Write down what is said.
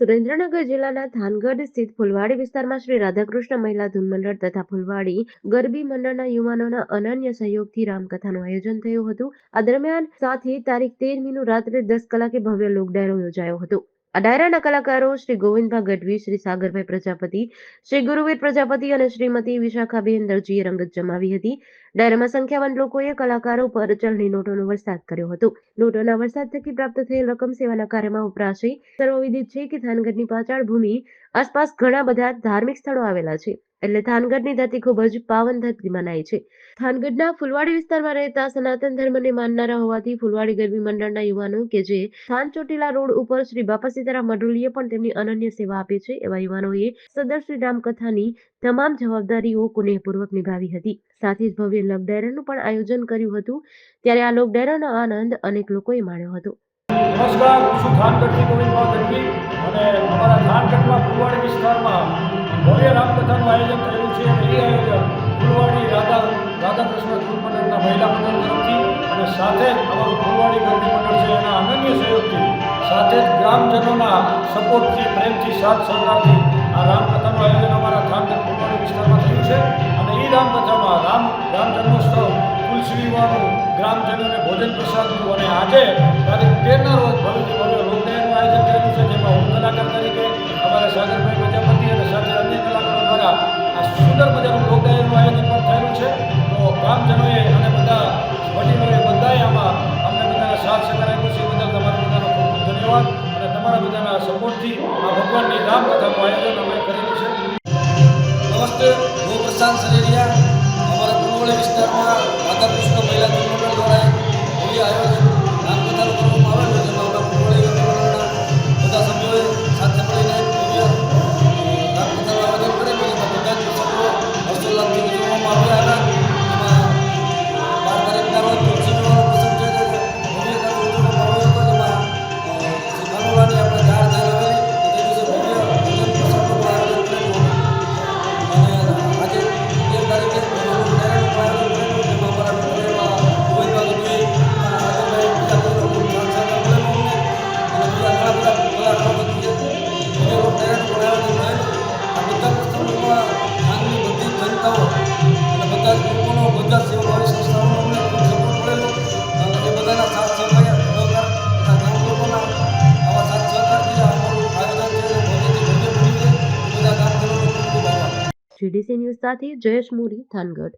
સુરેન્દ્રનગર જિલ્લાના થાનગઢ સ્થિત ફુલવાડી વિસ્તારમાં શ્રી રાધાકૃષ્ણ મહિલા ધૂન મંડળ તથા ફુલવાડી ગરબી મંડળના યુવાનોના અનન્ય સહયોગથી રામકથાનું આયોજન થયું હતું. આ દરમિયાન સાથે તારીખ તેરમીનું રાત્રે દસ કલાકે ભવ્ય લોક ડાયરો યોજાયો હતો. આ ડાયરાના કલાકારો શ્રી ગોવિંદભાઈ ગઢવી, શ્રી સાગરભાઈ પ્રજાપતિ, શ્રી ગુરુવીર પ્રજાપતિ અને શ્રીમતી વિશાખાબેન દરજીએ રંગત જમાવી હતી. ડાયરામાં સંખ્યાવાન લોકોએ કલાકારો પર ચલણી નોટોનો વરસાદ કર્યો હતો. નોટોના વરસાદ થકી પ્રાપ્ત થયેલ રકમ સેવાના કાર્યમાં વપરાશે સર્વવિદિત છે કે થાનગઢની પાચાળ ભૂમિ આસપાસ ઘણા બધા ધાર્મિક સ્થળો આવેલા છે. એટલે થાનગઢની ધરતી ખૂબ જ પાવન ધરતી મનાય છે. થાનગઢના ફુલવાડી વિસ્તારમાં રહેતા સનાતન ધર્મને માનનારા હોવાથી ફુલવાડી ગરબી મંડળના યુવાનો કે જે થાન ચોટીલા રોડ ઉપર શ્રી બાપા સીતારામ મડુલીએ પણ તેમની અનન્ય સેવા આપી છે, એવા યુવાનોએ સદર શ્રી રામકથાની તમામ જવાબદારીઓ કુનેહપૂર્વક નિભાવી હતી. સાથે જ ભવ્ય લોક ડાયરાનું પણ આયોજન કર્યું હતું, ત્યારે આ લોક ડાયરાનો આનંદ અનેક લોકોએ માણ્યો હતો. નમસ્કાર, હું છું આયોજન ફુલવાડી રાધા, રાધાકૃષ્ણ ધૂન મંડળના મહિલા મંડળ અને સાથે જ અમારું ફુલવાડી ગરબી મંડળ છે એના સાથે જ ગ્રામજનોના સપોર્ટથી, પ્રેમથી, સાથ સહકારથી આ રામકથાનું આયોજન અમારા થાનગઢ ફુલવાડી વિસ્તારમાં થયું છે. અને એ રામકથામાં રામ રામ જન્મોત્સવ તુલસીવાનું ગ્રામજનોને ભોજન પ્રસાદનું અને આજે તારીખ તેરના રોજ ભવ્ય ભવ્ય લોકડાયનનું આયોજન કરેલું છે, જેમાં હું કલાકાર તરીકે, અમારા સાગરભાઈ સુંદર મજાનું લોકડાયનનું આયોજન પણ થયેલું છે. તો ગ્રામજનોએ અને બધા વડીલોએ બધાએ આમાં અમને બધાને સાથ સહકાર આપ્યો છે. બધા તમારા બધાનો ખૂબ ખૂબ ધન્યવાદ અને તમારા બધાના સપોર્ટથી આ ભગવાનની રામકથાનું આયોજન અમે કરેલું છે. નમસ્તે, હું પ્રશાંત સરેરિયા જીડીસી ન્યૂઝ સાથે જયેશ મોરી થાનગઢ.